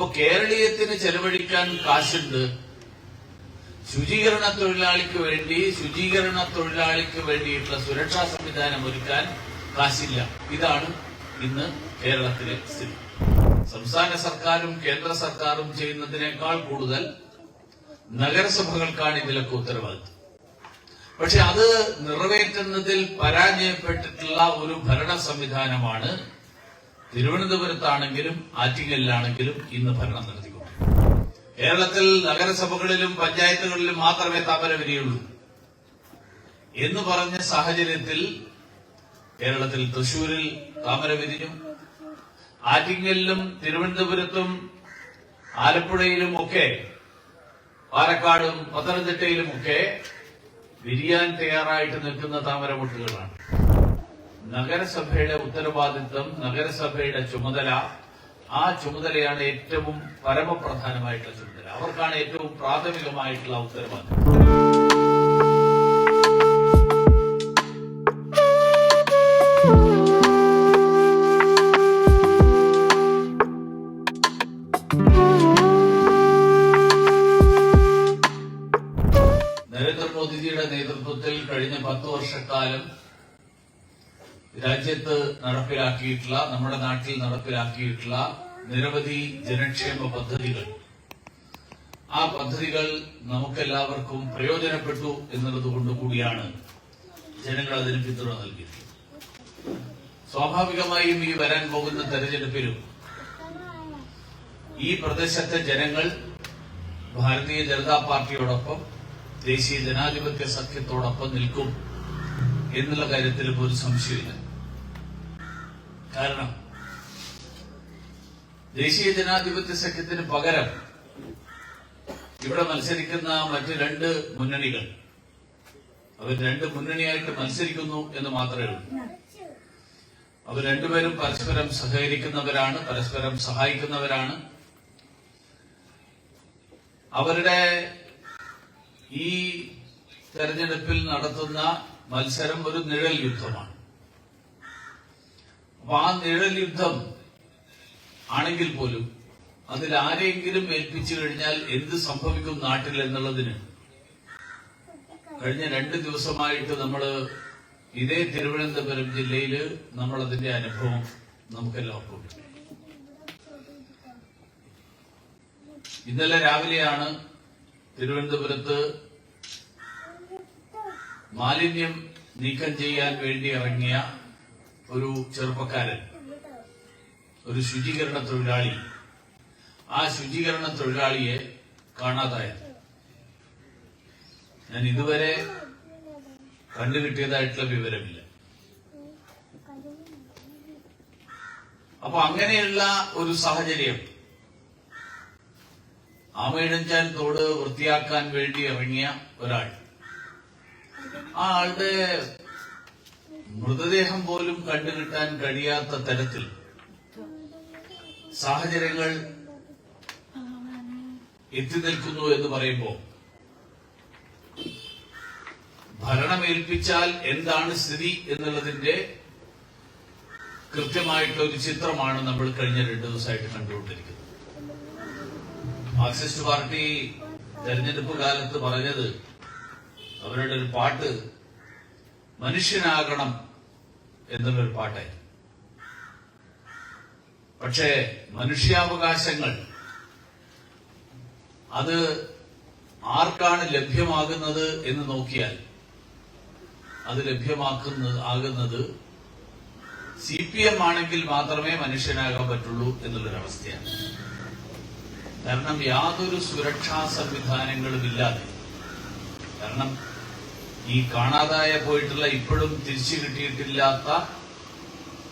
അപ്പൊ കേരളീയത്തിന് ചെലവഴിക്കാൻ കാശുണ്ട്. ശുചീകരണ തൊഴിലാളിക്ക് വേണ്ടി ശുചീകരണ തൊഴിലാളിക്ക് വേണ്ടിയിട്ടുള്ള സുരക്ഷാ സംവിധാനം ഒരുക്കാൻ കാശില്ല. ഇതാണ് ഇന്ന് കേരളത്തിലെ സ്ഥിതി. സംസ്ഥാന സർക്കാരും കേന്ദ്ര സർക്കാരും ചെയ്യുന്നതിനേക്കാൾ കൂടുതൽ നഗരസഭകൾക്കാണ് ഇതിലൊക്കെ ഉത്തരവാദിത്വം. പക്ഷെ അത് നിറവേറ്റുന്നതിൽ പരാജയപ്പെട്ടിട്ടുള്ള ഒരു ഭരണ സംവിധാനമാണ് തിരുവനന്തപുരത്താണെങ്കിലും ആറ്റിങ്ങലിലാണെങ്കിലും ഇന്ന് ഭരണം നടത്തിക്കൊണ്ട് കേരളത്തിൽ നഗരസഭകളിലും പഞ്ചായത്തുകളിലും മാത്രമേ താമര എന്ന് പറഞ്ഞ സാഹചര്യത്തിൽ കേരളത്തിൽ തൃശൂരിൽ താമര വിരിഞ്ഞു ആറ്റിങ്ങലിലും തിരുവനന്തപുരത്തും ആലപ്പുഴയിലും ഒക്കെ പാലക്കാടും പത്തനംതിട്ടയിലും ഒക്കെ വിരിയാൻ തയ്യാറായിട്ട് നിൽക്കുന്ന താമരമുട്ടുകളാണ്. നഗരസഭയുടെ ഉത്തരവാദിത്വം നഗരസഭയുടെ ചുമതല. ആ ചുമതലയാണ് ഏറ്റവും പരമപ്രധാനമായിട്ടുള്ള ചുമതല. അവർക്കാണ് ഏറ്റവും പ്രാഥമികമായിട്ടുള്ള ഉത്തരവാദിത്വം. നടപ്പിലാക്കിയിട്ടുള്ള നമ്മുടെ നാട്ടിൽ നടപ്പിലാക്കിയിട്ടുള്ള നിരവധി ജനക്ഷേമ പദ്ധതികൾ. ആ പദ്ധതികൾ നമുക്കെല്ലാവർക്കും പ്രയോജനപ്പെട്ടു എന്നുള്ളത് കൂടിയാണ് ജനങ്ങൾ അതിന് പിന്തുണ നൽകിയത്. സ്വാഭാവികമായും ഈ വരാൻ പോകുന്ന തെരഞ്ഞെടുപ്പിലും ഈ പ്രദേശത്തെ ജനങ്ങൾ ഭാരതീയ ജനതാ പാർട്ടിയോടൊപ്പം ദേശീയ ജനാധിപത്യ സഖ്യത്തോടൊപ്പം നിൽക്കും എന്നുള്ള കാര്യത്തിൽ ഒരു സംശയമില്ല കാരണം ദേശീയ ജനാധിപത്യ സഖ്യത്തിന് പകരം ഇവിടെ മത്സരിക്കുന്ന മറ്റ് രണ്ട് മുന്നണികൾ. അവർ രണ്ട് മുന്നണിയായിട്ട് മത്സരിക്കുന്നു എന്ന് മാത്രമേ ഉള്ളൂ. അവർ രണ്ടുപേരും പരസ്പരം സഹകരിക്കുന്നവരാണ് പരസ്പരം സഹായിക്കുന്നവരാണ്. അവരുടെ ഈ തെരഞ്ഞെടുപ്പിൽ നടത്തുന്ന മത്സരം ഒരു നിഴൽ യുദ്ധമാണ്. അപ്പൊ ആ നിഴൽ യുദ്ധം ആണെങ്കിൽ പോലും അതിൽ ആരെങ്കിലും ഏൽപ്പിച്ചു കഴിഞ്ഞാൽ എന്ത് സംഭവിക്കും നാട്ടിൽ എന്നുള്ളതിന്? കഴിഞ്ഞ രണ്ട് ദിവസമായിട്ട് നമ്മൾ ഇതേ തിരുവനന്തപുരം ജില്ലയിൽ നമ്മൾ അതിന്റെ അനുഭവം നമുക്കെല്ലാവർക്കും ഇന്നലെ രാവിലെയാണ് തിരുവനന്തപുരത്ത് മാലിന്യം നീക്കം ചെയ്യാൻ വേണ്ടി ഇറങ്ങിയ ഒരു ചെറുപ്പക്കാരൻ ഒരു ശുചീകരണ തൊഴിലാളി. ആ ശുചീകരണ തൊഴിലാളിയെ കാണാതായത് ഞാൻ ഇതുവരെ കണ്ടുകിട്ടിയതായിട്ടുള്ള വിവരമില്ല. അപ്പൊ അങ്ങനെയുള്ള ഒരു സാഹചര്യം ആമയിടഞ്ചാൻ തോട് വൃത്തിയാക്കാൻ വേണ്ടി ഇറങ്ങിയ ഒരാൾ. ആ ആളുടെ മൃതദേഹം പോലും കണ്ടുകിട്ടാൻ കഴിയാത്ത തരത്തിൽ സാഹചര്യങ്ങൾ എത്തി നിൽക്കുന്നു എന്ന് പറയുമ്പോൾ ഭരണമേൽപ്പിച്ചാൽ എന്താണ് സ്ഥിതി എന്നുള്ളതിന്റെ കൃത്യമായിട്ടുള്ള ഒരു ചിത്രമാണ് നമ്മൾ കഴിഞ്ഞ രണ്ടു ദിവസമായിട്ട് കണ്ടുകൊണ്ടിരിക്കുന്നത്. മാർക്സിസ്റ്റ് പാർട്ടി തെരഞ്ഞെടുപ്പ് കാലത്ത് പറഞ്ഞത് അവരുടെ ഒരു പാട്ട് മനുഷ്യനാകണം എന്നുള്ളൊരു പാട്ടായിരുന്നു പക്ഷേ മനുഷ്യാവകാശങ്ങൾ അത് ആർക്കാണ് ലഭ്യമാകുന്നത് എന്ന് നോക്കിയാൽ അത് ലഭ്യമാക്കുന്നത് ആകുന്നത് സി പി എം ആണെങ്കിൽ മാത്രമേ മനുഷ്യനാകാൻ പറ്റുള്ളൂ എന്നുള്ളൊരവസ്ഥയാണ്. കാരണം യാതൊരു സുരക്ഷാ സംവിധാനങ്ങളും ഇല്ലാതെ കാരണം ഈ കാണാതായ പോയിട്ടുള്ള ഇപ്പോഴും തിരിച്ചു കിട്ടിയിട്ടില്ലാത്ത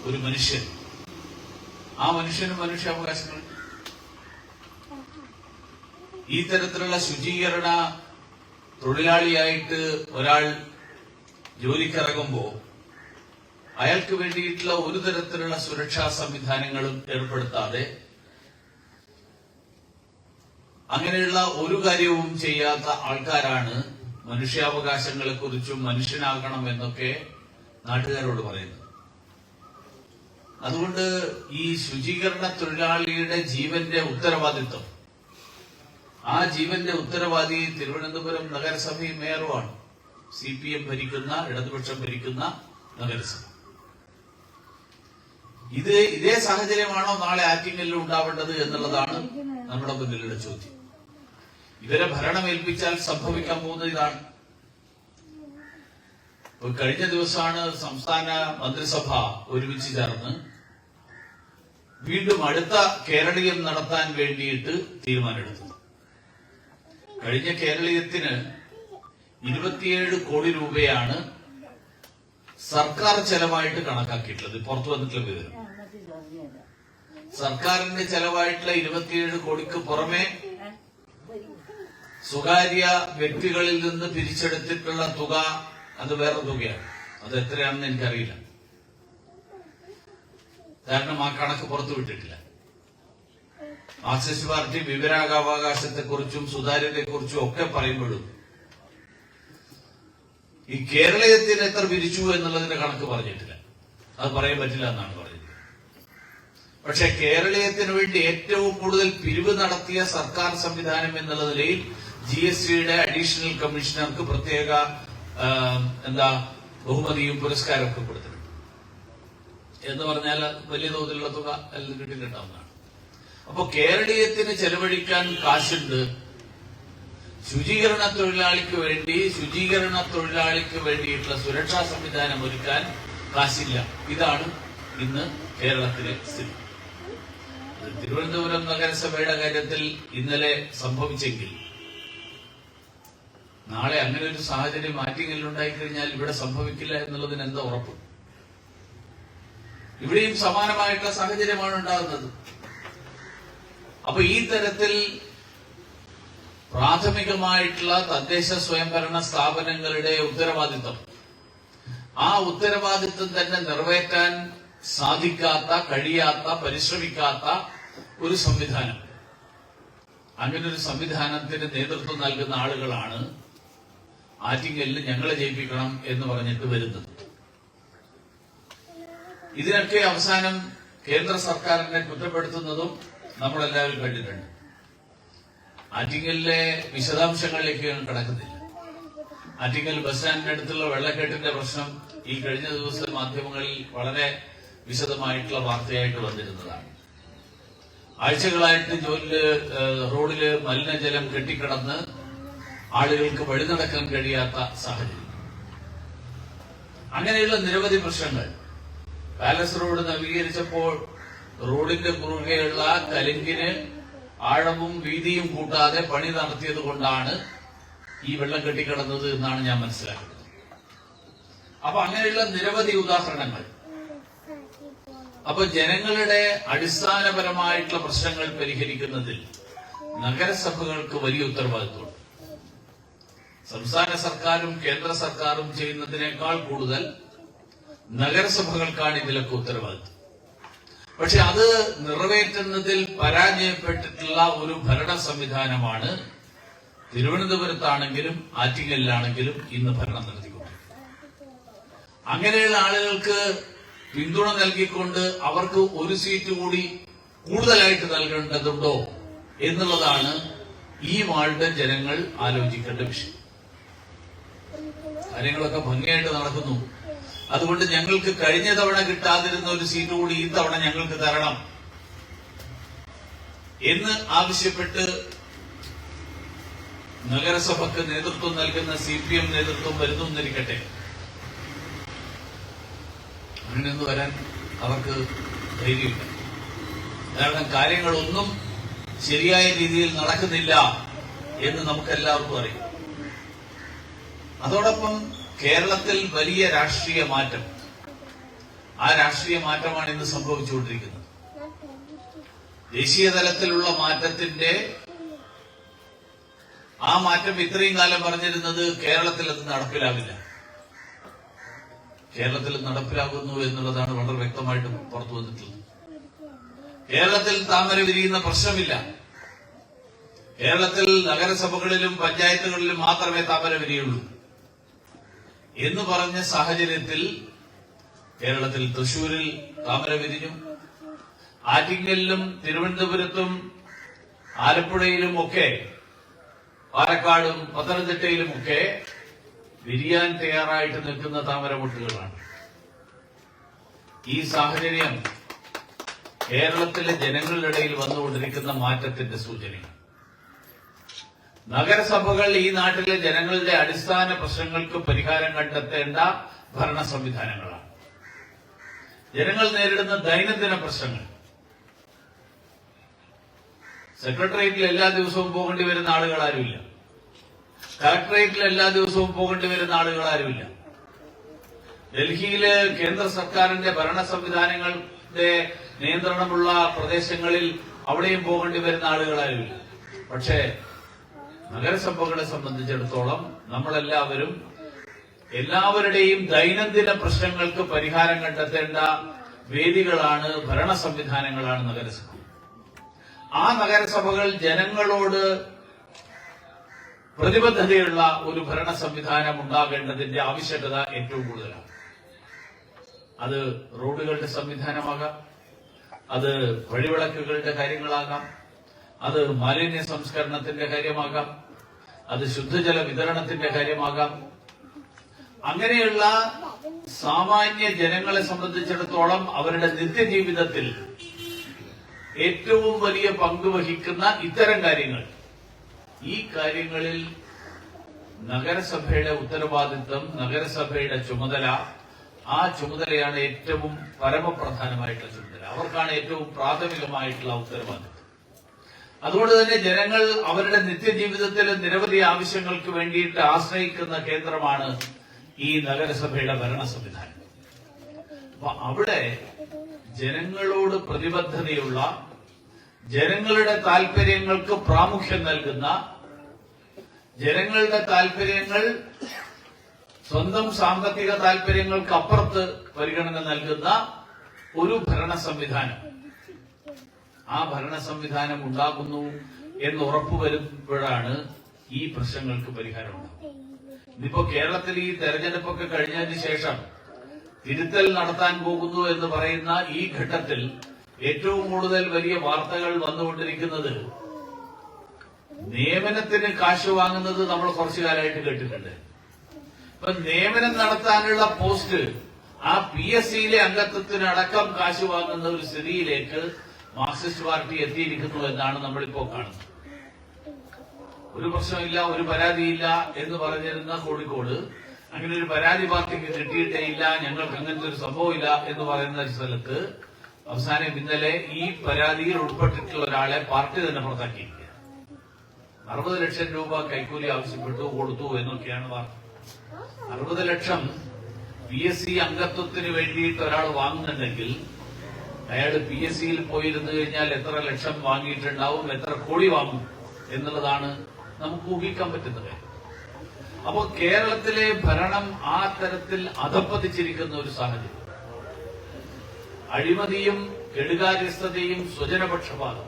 ഒരു മനുഷ്യൻ. ആ മനുഷ്യന് മനുഷ്യാവകാശങ്ങൾ ഈ തരത്തിലുള്ള ശുചീകരണ തൊഴിലാളിയായിട്ട് ഒരാൾ ജോലിക്കിറങ്ങുമ്പോ അയാൾക്ക് വേണ്ടിയിട്ടുള്ള ഒരു തരത്തിലുള്ള സുരക്ഷാ സംവിധാനങ്ങളും ഏർപ്പെടുത്താതെ അങ്ങനെയുള്ള ഒരു കാര്യവും ചെയ്യാത്ത ആൾക്കാരാണ് മനുഷ്യാവകാശങ്ങളെ കുറിച്ചും മനുഷ്യനാകണം എന്നൊക്കെ നാട്ടുകാരോട് പറയുന്നു. അതുകൊണ്ട് ഈ ശുചീകരണ തൊഴിലാളിയുടെ ജീവന്റെ ഉത്തരവാദിത്വം ആ ജീവന്റെ ഉത്തരവാദി തിരുവനന്തപുരം നഗരസഭയും മേയറുമാണ്. സി പി എം ഭരിക്കുന്ന ഇടതുപക്ഷം ഭരിക്കുന്ന നഗരസഭ. ഇത് ഇതേ സാഹചര്യമാണോ നാളെ ആറ്റിങ്ങലിൽ ഉണ്ടാവേണ്ടത് എന്നുള്ളതാണ് നമ്മുടെ മുന്നിലുള്ള ചോദ്യം. ഇവരെ ഭരണം ഏൽപ്പിച്ചാൽ സംഭവിക്കാൻ പോകുന്നത് ഇതാണ്. കഴിഞ്ഞ ദിവസമാണ് സംസ്ഥാന മന്ത്രിസഭ ഒരുമിച്ച് ചേർന്ന് വീണ്ടും അടുത്ത കേരളീയം നടത്താൻ വേണ്ടിയിട്ട് തീരുമാനമെടുത്തു കഴിഞ്ഞ കേരളീയത്തിന് ഇരുപത്തിയേഴ് കോടി രൂപയാണ് സർക്കാർ ചെലവായിട്ട് കണക്കാക്കിയിട്ടുള്ളത്. പുറത്തു വന്നിട്ടുള്ള വിവരം. സർക്കാരിന്റെ ചെലവായിട്ടുള്ള ഇരുപത്തിയേഴ് കോടിക്ക് പുറമെ സ്വകാര്യ വ്യക്തികളിൽ നിന്ന് പിരിച്ചെടുത്തിട്ടുള്ള തുക അത് വേറെ തുകയാണ്. അത് എത്രയാണെന്ന് എനിക്കറിയില്ല. കാരണം ആ കണക്ക് പുറത്തു വിട്ടിട്ടില്ല. മാർക്സിസ്റ്റ് പാർട്ടി വിവരാകാവകാശത്തെക്കുറിച്ചും സുതാര്യതയെക്കുറിച്ചും ഒക്കെ പറയുമ്പോഴും ഈ കേരളീയത്തിന് എത്ര പിരിച്ചു എന്നുള്ളതിന്റെ കണക്ക് പറഞ്ഞിട്ടില്ല. അത് പറയാൻ പറ്റില്ല എന്നാണ് പറഞ്ഞത്. പക്ഷെ കേരളീയത്തിന് വേണ്ടി ഏറ്റവും കൂടുതൽ പിരിവ് നടത്തിയ സർക്കാർ സംവിധാനം എന്നുള്ള നിലയിൽ ജി എസ് ടിയുടെ അഡീഷണൽ കമ്മീഷണർക്ക് പ്രത്യേക എന്താ ബഹുമതിയും പുരസ്കാരമൊക്കെ കൊടുത്തിട്ടുണ്ട്. എന്ന് പറഞ്ഞാൽ വലിയ തോതിലുള്ള തുക അതിൽ കിട്ടിയിട്ടുണ്ടാവുന്നതാണ്. അപ്പൊ കേരളീയത്തിന് ചെലവഴിക്കാൻ കാശുണ്ട്. ശുചീകരണ തൊഴിലാളിക്ക് വേണ്ടി ശുചീകരണ തൊഴിലാളിക്ക് വേണ്ടിയിട്ടുള്ള സുരക്ഷാ സംവിധാനം ഒരുക്കാൻ കാശില്ല. ഇതാണ് ഇന്ന് കേരളത്തിലെ സ്ഥിതി. തിരുവനന്തപുരം നഗരസഭയുടെ കാര്യത്തിൽ ഇന്നലെ സംഭവിച്ചെങ്കിൽ നാളെ അങ്ങനെ ഒരു സാഹചര്യം മാറ്റിങ്ങളിൽ ഉണ്ടായിക്കഴിഞ്ഞാൽ ഇവിടെ സംഭവിക്കില്ല എന്നുള്ളതിന് എന്താ ഉറപ്പ്? ഇവിടെയും സമാനമായിട്ടുള്ള സാഹചര്യമാണ് ഉണ്ടാകുന്നത്. അപ്പൊ ഈ തരത്തിൽ പ്രാഥമികമായിട്ടുള്ള തദ്ദേശ സ്വയംഭരണ സ്ഥാപനങ്ങളുടെ ഉത്തരവാദിത്വം ആ ഉത്തരവാദിത്വം തന്നെ നിറവേറ്റാൻ സാധിക്കാത്ത കഴിയാത്ത പരിശ്രമിക്കാത്ത ഒരു സംവിധാനം. അങ്ങനെ ഒരു സംവിധാനത്തിന് നേതൃത്വം നൽകുന്ന ആളുകളാണ് ആറ്റിങ്ങലിൽ ഞങ്ങളെ ജയിപ്പിക്കണം എന്ന് പറഞ്ഞിട്ട് വരുന്നത്. ഇതിനൊക്കെ അവസാനം കേന്ദ്ര സർക്കാരിനെ കുറ്റപ്പെടുത്തുന്നതും നമ്മളെല്ലാവരും കണ്ടിട്ടുണ്ട്. ആറ്റിങ്ങലിലെ വിശദാംശങ്ങളിലേക്ക് ഞാൻ കിടക്കുന്നില്ല. ആറ്റിങ്ങൽ ബസ് സ്റ്റാൻഡിനടുത്തുള്ള വെള്ളക്കെട്ടിന്റെ പ്രശ്നം ഈ കഴിഞ്ഞ ദിവസം മാധ്യമങ്ങളിൽ വളരെ വിശദമായിട്ടുള്ള വാർത്തയായിട്ട് വന്നിരുന്നതാണ്. ആഴ്ചകളായിട്ട് ജോലിയിൽ റോഡിൽ മലിനജലം കെട്ടിക്കിടന്ന് ആളുകൾക്ക് വഴി നടക്കാൻ കഴിയാത്ത സാഹചര്യം. അങ്ങനെയുള്ള നിരവധി പ്രശ്നങ്ങൾ. പാലസ് റോഡ് നവീകരിച്ചപ്പോൾ റോഡിന്റെ കുറുകെയുള്ള കലിങ്കിന് ആഴവും വീതിയും കൂട്ടാതെ പണി നടത്തിയത് കൊണ്ടാണ് ഈ വെള്ളം കെട്ടിക്കിടന്നത് എന്നാണ് ഞാൻ മനസ്സിലാക്കുന്നത്. അപ്പൊ അങ്ങനെയുള്ള നിരവധി ഉദാഹരണങ്ങൾ. അപ്പൊ ജനങ്ങളുടെ അടിസ്ഥാനപരമായിട്ടുള്ള പ്രശ്നങ്ങൾ പരിഹരിക്കുന്നതിൽ നഗരസഭകൾക്ക് വലിയ ഉത്തരവാദിത്വമുണ്ട്. സംസ്ഥാന സർക്കാരും കേന്ദ്ര സർക്കാരും ചെയ്യുന്നതിനേക്കാൾ കൂടുതൽ നഗരസഭകൾക്കാണ് ഇതിലൊക്കെ ഉത്തരവാദിത്വം. പക്ഷെ അത് നിറവേറ്റുന്നതിൽ പരാജയപ്പെട്ടിട്ടുള്ള ഒരു ഭരണ സംവിധാനമാണ് തിരുവനന്തപുരത്താണെങ്കിലും ആറ്റിങ്ങലിലാണെങ്കിലും ഇന്ന് ഭരണം നടത്തിക്കൊണ്ട് അങ്ങനെയുള്ള ആളുകൾക്ക് പിന്തുണ നൽകിക്കൊണ്ട് അവർക്ക് ഒരു സീറ്റ് കൂടി കൂടുതലായിട്ട് നൽകേണ്ടതുണ്ടോ എന്നുള്ളതാണ് ഈ വാർഡ് ജനങ്ങൾ ആലോചിക്കേണ്ട വിഷയം. കാര്യങ്ങളൊക്കെ ഭംഗിയായിട്ട് നടക്കുന്നു. അതുകൊണ്ട് ഞങ്ങൾക്ക് കഴിഞ്ഞ തവണ കിട്ടാതിരുന്ന ഒരു സീറ്റ് കൂടി ഈ തവണ ഞങ്ങൾക്ക് തരണം. എന്ന് ആവശ്യപ്പെട്ട് നഗരസഭക്ക് നേതൃത്വം നൽകുന്ന സി പി എം നേതൃത്വം വരുന്നു എന്നിരിക്കട്ടെ അങ്ങനെയൊന്നും വരാൻ അവർക്ക് ധൈര്യമില്ല. കാരണം കാര്യങ്ങളൊന്നും ശരിയായ രീതിയിൽ നടക്കുന്നില്ല എന്ന് നമുക്കെല്ലാവർക്കും അറിയാം. അതോടൊപ്പം കേരളത്തിൽ വലിയ രാഷ്ട്രീയ മാറ്റം. ആ രാഷ്ട്രീയ മാറ്റമാണ് ഇന്ന് സംഭവിച്ചുകൊണ്ടിരിക്കുന്നത്. ദേശീയ തലത്തിലുള്ള മാറ്റത്തിന്റെ ആ മാറ്റം ഇത്രയും കാലം പറഞ്ഞിരുന്നത് കേരളത്തിൽ അത് നടപ്പിലാവില്ല. കേരളത്തിൽ നടപ്പിലാകുന്നു എന്നുള്ളതാണ് വളരെ വ്യക്തമായിട്ട് പുറത്തു വന്നിട്ടുള്ളത്. കേരളത്തിൽ താമര വിരിയുന്ന പ്രശ്നമില്ല. കേരളത്തിൽ നഗരസഭകളിലും പഞ്ചായത്തുകളിലും മാത്രമേ താമര വിരിയുള്ളൂ. എന്ന് പറഞ്ഞ സാഹചര്യത്തിൽ കേരളത്തിൽ തൃശൂരിൽ താമര വിരിഞ്ഞു. ആറ്റിങ്ങലിലും തിരുവനന്തപുരത്തും ആലപ്പുഴയിലും ഒക്കെ പാലക്കാടും പത്തനംതിട്ടയിലും ഒക്കെ വിരിയാൻ തയ്യാറായിട്ട് നിൽക്കുന്ന താമരമുട്ടുകളാണ് ഈ സാഹചര്യം കേരളത്തിലെ ജനങ്ങളുടെ ഇടയിൽ വന്നുകൊണ്ടിരിക്കുന്ന മാറ്റത്തിന്റെ സൂചനയാണ്. നഗരസഭകൾ ഈ നാട്ടിലെ ജനങ്ങളുടെ അടിസ്ഥാന പ്രശ്നങ്ങൾക്ക് പരിഹാരം കണ്ടെത്തേണ്ട ഭരണ സംവിധാനങ്ങളാണ്. ജനങ്ങൾ നേരിടുന്ന ദൈനംദിന പ്രശ്നങ്ങൾ. സെക്രട്ടേറിയറ്റിൽ എല്ലാ ദിവസവും പോകേണ്ടി വരുന്ന ആളുകൾ ആരുമില്ല കളക്ടറേറ്റിൽ എല്ലാ ദിവസവും പോകേണ്ടി വരുന്ന ആളുകൾ ആരുമില്ല ഡൽഹിയിൽ കേന്ദ്ര സർക്കാരിന്റെ ഭരണ സംവിധാനങ്ങളുടെ നിയന്ത്രണമുള്ള പ്രദേശങ്ങളിൽ അവിടെയും പോകേണ്ടി വരുന്ന ആളുകൾ ആരുമില്ല പക്ഷേ നഗരസഭകളെ സംബന്ധിച്ചിടത്തോളം നമ്മളെല്ലാവരും എല്ലാവരുടെയും ദൈനംദിന പ്രശ്നങ്ങൾക്ക് പരിഹാരം കണ്ടെത്തേണ്ട വേദികളാണ് ഭരണ സംവിധാനങ്ങളാണ് നഗരസഭ. ആ നഗരസഭകൾ ജനങ്ങളോട് പ്രതിബദ്ധതയുള്ള ഒരു ഭരണ സംവിധാനം ഉണ്ടാകേണ്ടതിന്റെ ആവശ്യകത ഏറ്റവും കൂടുതലാണ്. അത് റോഡുകളുടെ സംവിധാനമാകാം അത് വഴിവിളക്കുകളുടെ കാര്യങ്ങളാകാം അത് മാലിന്യ സംസ്കരണത്തിന്റെ കാര്യമാകാം. അത് ശുദ്ധജല വിതരണത്തിന്റെ കാര്യമാകാം. അങ്ങനെയുള്ള സാമാന്യ ജനങ്ങളെ സംബന്ധിച്ചിടത്തോളം അവരുടെ നിത്യജീവിതത്തിൽ ഏറ്റവും വലിയ പങ്ക് വഹിക്കുന്ന ഇത്തരം കാര്യങ്ങൾ. ഈ കാര്യങ്ങളിൽ നഗരസഭയുടെ ഉത്തരവാദിത്വം നഗരസഭയുടെ ചുമതല ആ ചുമതലയാണ് ഏറ്റവും പരമപ്രധാനമായിട്ടുള്ള ചുമതല. അവർക്കാണ് ഏറ്റവും പ്രാഥമികമായിട്ടുള്ള ഉത്തരവാദിത്വം അതുകൊണ്ട് തന്നെ ജനങ്ങൾ അവരുടെ നിത്യജീവിതത്തിലെ നിരവധി ആവശ്യങ്ങൾക്ക് വേണ്ടിയിട്ട് ആശ്രയിക്കുന്ന കേന്ദ്രമാണ് ഈ നഗരസഭയുടെ ഭരണ സംവിധാനം അപ്പൊ അവിടെ ജനങ്ങളോട് പ്രതിബദ്ധതയുള്ള ജനങ്ങളുടെ താല്പര്യങ്ങൾക്ക് പ്രാമുഖ്യം നൽകുന്ന ജനങ്ങളുടെ താല്പര്യങ്ങൾ സ്വന്തം സാമ്പത്തിക താല്പര്യങ്ങൾക്ക് അപ്പുറത്ത് പരിഗണന നൽകുന്ന ഒരു ഭരണ സംവിധാനം ആ ഭരണ സംവിധാനം ഉണ്ടാകുന്നു എന്ന് ഉറപ്പുവരുമ്പോഴാണ് ഈ പ്രശ്നങ്ങൾക്ക് പരിഹാരം ഉണ്ടാകുന്നത്. ഇന്നിപ്പോ കേരളത്തിൽ ഈ തെരഞ്ഞെടുപ്പൊക്കെ കഴിഞ്ഞതിന് ശേഷം തിരുത്തൽ നടത്താൻ പോകുന്നു എന്ന് പറയുന്ന ഈ ഘട്ടത്തിൽ ഏറ്റവും കൂടുതൽ വലിയ വാർത്തകൾ വന്നുകൊണ്ടിരിക്കുന്നത് നിയമനത്തിന് കാശ് വാങ്ങുന്നത് നമ്മൾ കുറച്ചു കാലമായിട്ട് കേട്ടിട്ടുണ്ട്. ഇപ്പൊ നിയമനം നടത്താനുള്ള പോസ്റ്റ് ആ പി എസ് സിയിലെ അംഗത്വത്തിനടക്കം കാശ് വാങ്ങുന്ന ഒരു സ്ഥിതിയിലേക്ക് മാർക്സിസ്റ്റ് പാർട്ടി എത്തിയിരിക്കുന്നു എന്നാണ് നമ്മളിപ്പോ കാണുന്നത്. ഒരു പ്രശ്നമില്ല ഒരു പരാതിയില്ല എന്ന് പറഞ്ഞിരുന്ന കോഴിക്കോട് അങ്ങനെ ഒരു പരാതി പാർട്ടിക്ക് കിട്ടിയിട്ടേ ഇല്ല ഞങ്ങൾക്ക് അങ്ങനത്തെ ഒരു സംഭവമില്ല എന്ന് പറയുന്ന സ്ഥലത്ത് അവസാനം ഇന്നലെ ഈ പരാതിയിൽ ഉൾപ്പെട്ടിട്ടുള്ള ഒരാളെ പാർട്ടി തന്നെ പുറത്താക്കിയിരിക്കുക. അറുപത് ലക്ഷം രൂപ കൈക്കൂലി ആവശ്യപ്പെട്ടു കൊടുത്തു എന്നൊക്കെയാണ് വാർത്ത. അറുപത് ലക്ഷം പി എസ് സി അംഗത്വത്തിന് വേണ്ടിയിട്ട് ഒരാൾ വാങ്ങുന്നുണ്ടെങ്കിൽ അയാൾ പി എസ് സിയിൽ പോയിരുന്നു കഴിഞ്ഞാൽ എത്ര ലക്ഷം വാങ്ങിയിട്ടുണ്ടാവും എത്ര കോടി വാങ്ങും എന്നുള്ളതാണ് നമുക്ക് ഊഹിക്കാൻ പറ്റുന്നത്. അപ്പോൾ കേരളത്തിലെ ഭരണം ആ തരത്തിൽ അധപ്പതിച്ചിരിക്കുന്ന ഒരു സാഹചര്യം. അഴിമതിയും കെടുകാര്യസ്ഥതയും സ്വജനപക്ഷപാതം.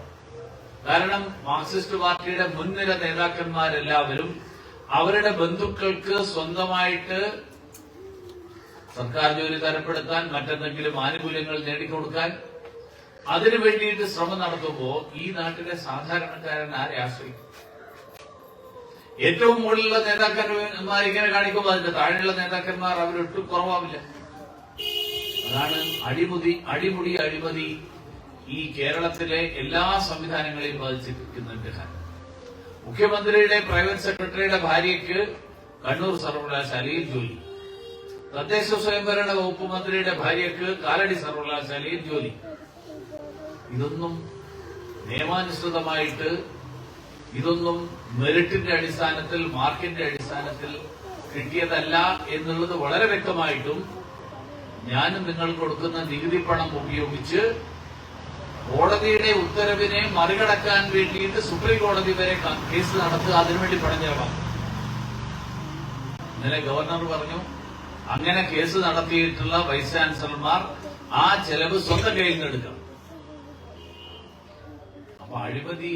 കാരണം മാർക്സിസ്റ്റ് പാർട്ടിയുടെ മുൻനിര നേതാക്കന്മാരെല്ലാവരും അവരുടെ ബന്ധുക്കൾക്ക് സ്വന്തമായിട്ട് സർക്കാർ ജോലി തരപ്പെടുത്താൻ മറ്റെന്തെങ്കിലും ആനുകൂല്യങ്ങൾ നേടിക്കൊടുക്കാൻ അതിനു വേണ്ടിയിട്ട് ശ്രമം നടത്തുമ്പോൾ ഈ നാട്ടിലെ സാധാരണക്കാരൻ ആരെ ആശ്രയിക്കും? ഏറ്റവും മുകളിലുള്ള നേതാക്കന്മാർ ഇങ്ങനെ കാണിക്കുമ്പോൾ അതിന്റെ താഴെയുള്ള നേതാക്കന്മാർ അവരൊട്ടും കുറവാവില്ല. അതാണ് അടിമുടി അടിമുടി അഴിമതി ഈ കേരളത്തിലെ എല്ലാ സംവിധാനങ്ങളെയും ബാധിച്ചിരിക്കുന്നതിന്റെ കാരണം മുഖ്യമന്ത്രിയുടെ പ്രൈവറ്റ് സെക്രട്ടറിയുടെ ഭാര്യയ്ക്ക് കണ്ണൂർ സർവകലാശാലയിൽ ജോലി. തദ്ദേശ സ്വയംഭരണ വകുപ്പ് മന്ത്രിയുടെ ഭാര്യയ്ക്ക് കാലടി സർവകലാശാലയിൽ ജോലി. ഇതൊന്നും നിയമാനുസൃതമായിട്ട് ഇതൊന്നും മെറിറ്റിന്റെ അടിസ്ഥാനത്തിൽ മാർക്കിന്റെ അടിസ്ഥാനത്തിൽ കിട്ടിയതല്ല എന്നുള്ളത് വളരെ വ്യക്തമായിട്ടും ഞാനും നിങ്ങൾ കൊടുക്കുന്ന നികുതി പണം ഉപയോഗിച്ച് കോടതിയുടെ ഉത്തരവിനെ മറികടക്കാൻ വേണ്ടിയിട്ട് സുപ്രീം കോടതി വരെ കേസ് നടത്തുക അതിനുവേണ്ടി പണം ചെലവാക്കും ഇന്നലെ ഗവർണർ പറഞ്ഞു അങ്ങനെ കേസ് നടത്തിയിട്ടുള്ള വൈസ് ചാൻസലർമാർ ആ ചെലവ് സ്വന്തം കയ്യിൽ നിന്ന് എടുക്കണം. അപ്പൊ അഴിമതി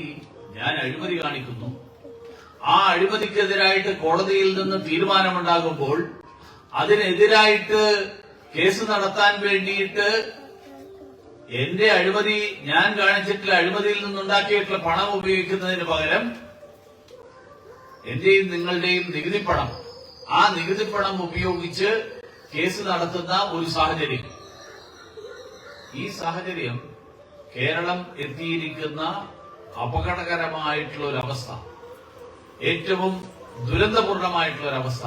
ഞാൻ അഴിമതി കാണിക്കുന്നു. ആ അഴിമതിക്കെതിരായിട്ട് കോടതിയിൽ നിന്ന് തീരുമാനമുണ്ടാകുമ്പോൾ അതിനെതിരായിട്ട് കേസ് നടത്താൻ വേണ്ടിയിട്ട് എന്റെ അഴിമതി ഞാൻ കാണിച്ചിട്ടുള്ള അഴിമതിയിൽ നിന്നുണ്ടാക്കിയിട്ടുള്ള പണം ഉപയോഗിക്കുന്നതിന് പകരം എന്റെയും നിങ്ങളുടെയും നികുതി പണം ആ നികുതി പണം ഉപയോഗിച്ച് കേസ് നടത്തുന്ന ഒരു സാഹചര്യം. ഈ സാഹചര്യം കേരളം എത്തിയിരിക്കുന്ന അപകടകരമായിട്ടുള്ള ഒരു അവസ്ഥ ഏറ്റവും ദുരന്തപൂർണമായിട്ടുള്ള ഒരു അവസ്ഥ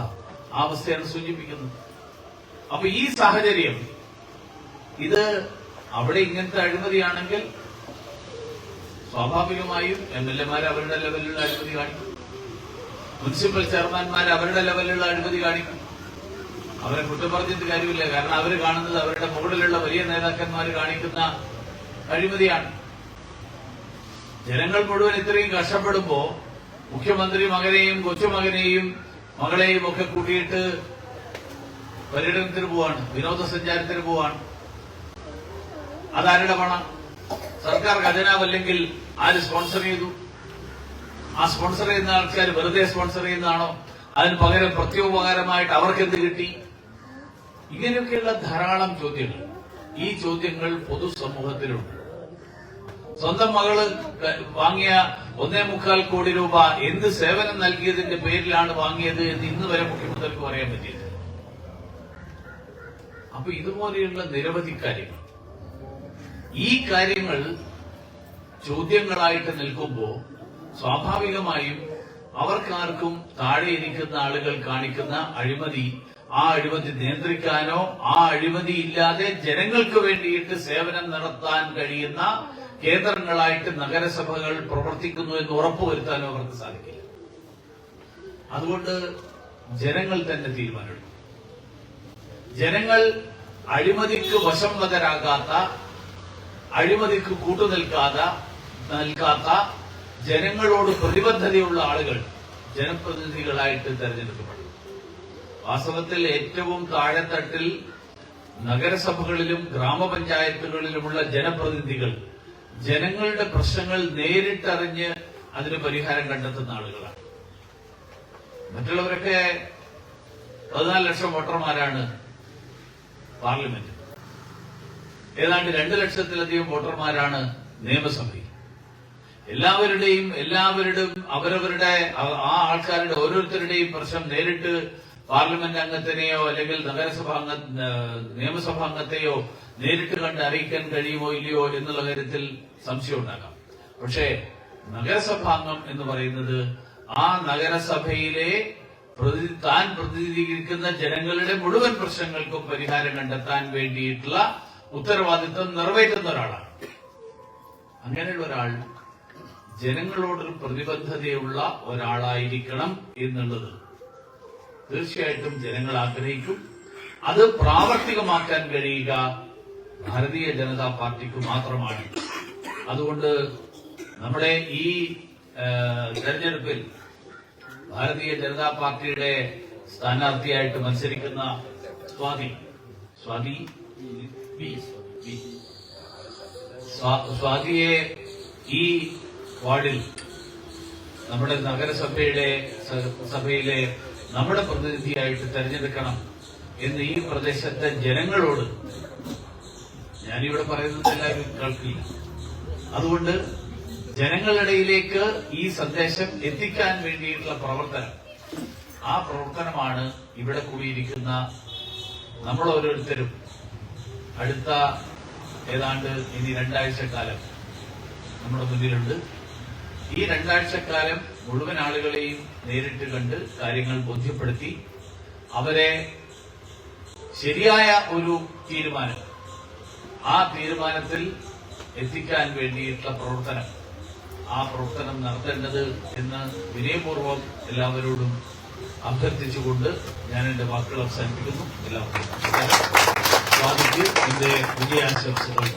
ആ അവസ്ഥയാണ് സൂചിപ്പിക്കുന്നത്. അപ്പൊ ഈ സാഹചര്യം ഇത് അവിടെ ഇങ്ങനത്തെ അഴിമതിയാണെങ്കിൽ സ്വാഭാവികമായും എം എൽ എമാർ അവരുടെ ലെവലിലുള്ള അഴിമതി കാണിക്കും. മുനിസിപ്പൽ ചെയർമാൻമാർ അവരുടെ ലെവലിലുള്ള അഴിമതി കാണിക്കും. അവരെ കുറ്റം പറഞ്ഞിട്ട് കാര്യമില്ല. കാരണം അവർ കാണുന്നത് അവരുടെ മുകളിലുള്ള വലിയ നേതാക്കന്മാർ കാണിക്കുന്ന അഴിമതിയാണ്. ജനങ്ങൾ മുഴുവൻ ഇത്രയും കഷ്ടപ്പെടുമ്പോ മുഖ്യമന്ത്രി മകനെയും കൊച്ചുമകനെയും മകളെയും ഒക്കെ കൂട്ടിയിട്ട് പര്യടനത്തിന് പോവാണ് വിനോദസഞ്ചാരത്തിന് പോവാണ്. അതാരുടെ പണം? സർക്കാർ ഖജനാവല്ലെങ്കിൽ ആര് സ്പോൺസർ ചെയ്തു? ആ സ്പോൺസർ ചെയ്യുന്ന ആൾക്കാർ വെറുതെ സ്പോൺസർ ചെയ്യുന്നതാണോ? അതിന് പകരം പ്രത്യോപകാരമായിട്ട് അവർക്ക് എന്ത് കിട്ടി? ഇങ്ങനെയൊക്കെയുള്ള ധാരാളം ചോദ്യങ്ങൾ. ഈ ചോദ്യങ്ങൾ പൊതുസമൂഹത്തിലുണ്ട്. സ്വന്തം മകൾ വാങ്ങിയ ഒന്നേ മുക്കാൽ കോടി രൂപ എന്ത് സേവനം നൽകിയതിന്റെ പേരിലാണ് വാങ്ങിയത് എന്ന് ഇന്ന് വരെ മുഖ്യമന്ത്രിക്ക് പറയാൻ പറ്റിയില്ല. അപ്പൊ ഇതുപോലെയുള്ള നിരവധി കാര്യങ്ങൾ. ഈ കാര്യങ്ങൾ ചോദ്യങ്ങളായിട്ട് നിൽക്കുമ്പോൾ സ്വാഭാവികമായും അവർക്കാർക്കും താഴെ ഇരിക്കുന്ന ആളുകൾ കാണിക്കുന്ന അഴിമതി ആ അഴിമതി നിയന്ത്രിക്കാനോ ആ അഴിമതി ഇല്ലാതെ ജനങ്ങൾക്ക് വേണ്ടിയിട്ട് സേവനം നടത്താൻ കഴിയുന്ന കേന്ദ്രങ്ങളായിട്ട് നഗരസഭകൾ പ്രവർത്തിക്കുന്നു എന്ന് ഉറപ്പുവരുത്താനും അവർക്ക് സാധിക്കില്ല. അതുകൊണ്ട് ജനങ്ങൾ തന്നെ തീരുമാനമെടുക്കും. ജനങ്ങൾ അഴിമതിക്ക് വശംവതരാകാത്ത അഴിമതിക്ക് കൂട്ടുനിൽക്കാത്ത നൽകാത്ത ജനങ്ങളോട് പ്രതിബദ്ധതയുള്ള ആളുകൾ ജനപ്രതിനിധികളായിട്ട് തെരഞ്ഞെടുക്കപ്പെടും വാസ്തവത്തിൽ ഏറ്റവും താഴെത്തട്ടിൽ നഗരസഭകളിലും ഗ്രാമപഞ്ചായത്തുകളിലുമുള്ള ജനപ്രതിനിധികൾ ജനങ്ങളുടെ പ്രശ്നങ്ങൾ നേരിട്ടറിഞ്ഞ് അതിന് പരിഹാരം കണ്ടെത്തുന്ന ആളുകളാണ്. മറ്റുള്ളവരൊക്കെ പതിനാല് ലക്ഷം വോട്ടർമാരാണ് പാർലമെന്റ് ഏതാണ്ട് രണ്ട് ലക്ഷത്തിലധികം വോട്ടർമാരാണ് നിയമസഭയിൽ. എല്ലാവരുടെയും എല്ലാവരുടെയും അവരവരുടെ ആ- ആൾക്കാരുടെ ഓരോരുത്തരുടെയും പ്രശ്നം നേരിട്ട് പാർലമെന്റ് അംഗത്തിനെയോ അല്ലെങ്കിൽ നഗരസഭ നിയമസഭാ അംഗത്തെയോ നേരിട്ട് കണ്ട് അറിയിക്കാൻ കഴിയുമോ ഇല്ലയോ എന്നുള്ള കാര്യത്തിൽ സംശയം ഉണ്ടാകാം പക്ഷേ നഗരസഭാംഗം എന്ന് പറയുന്നത് ആ നഗരസഭയിലെ താൻ പ്രതിനിധീകരിക്കുന്ന ജനങ്ങളുടെ മുഴുവൻ പ്രശ്നങ്ങൾക്കും പരിഹാരം കണ്ടെത്താൻ വേണ്ടിയിട്ടുള്ള ഉത്തരവാദിത്വം നിറവേറ്റുന്ന ഒരാളാണ്. അങ്ങനെയുള്ള ഒരാൾ ജനങ്ങളോടൊരു പ്രതിബദ്ധതയുള്ള ഒരാളായിരിക്കണം എന്നുള്ളത്. തീർച്ചയായിട്ടും ജനങ്ങൾ ആഗ്രഹിക്കും. അത് പ്രാവർത്തികമാക്കാൻ കഴിയുക ഭാരതീയ ജനതാ പാർട്ടിക്ക് മാത്രമാണ്. അതുകൊണ്ട് നമ്മുടെ ഈ തെരഞ്ഞെടുപ്പിൽ ഭാരതീയ ജനതാ പാർട്ടിയുടെ സ്ഥാനാർത്ഥിയായിട്ട് മത്സരിക്കുന്ന സ്വാതി. സ്വാതി. സ്വാതിയെ ഈ വാർഡിൽ നമ്മുടെ നഗരസഭയുടെ സഭയിലെ നമ്മുടെ പ്രതിനിധിയായിട്ട് തെരഞ്ഞെടുക്കണം എന്ന് ഈ പ്രദേശത്തെ ജനങ്ങളോട് ഞാനിവിടെ പറയുന്നത് എല്ലാവരും കേൾക്കില്ല. അതുകൊണ്ട് ജനങ്ങളിടയിലേക്ക് ഈ സന്ദേശം എത്തിക്കാൻ വേണ്ടിയിട്ടുള്ള പ്രവർത്തനം ആ പ്രവർത്തനമാണ് ഇവിടെ കൂടിയിരിക്കുന്ന നമ്മൾ ഓരോരുത്തരും അടുത്ത ഏതാണ്ട് ഇനി രണ്ടാഴ്ചക്കാലം നമ്മുടെ മുന്നിലുണ്ട്. ഈ രണ്ടാഴ്ചക്കാലം മുഴുവൻ ആളുകളെയും നേരിട്ട് കണ്ട് കാര്യങ്ങൾ ബോധ്യപ്പെടുത്തി അവരെ ശരിയായ ഒരു തീരുമാനം ആ തീരുമാനത്തിൽ എത്തിക്കാൻ വേണ്ടിയിട്ടുള്ള പ്രവർത്തനം ആ പ്രവർത്തനം നടത്തേണ്ടത് എന്ന് വിനയപൂർവം എല്ലാവരോടും അഭ്യർത്ഥിച്ചുകൊണ്ട് ഞാൻ എന്റെ വാക്കുകൾ അവസാനിപ്പിക്കുന്നു എല്ലാവർക്കും. സ്വാമിക്ക് എന്റെ വിജയാശംസകൾ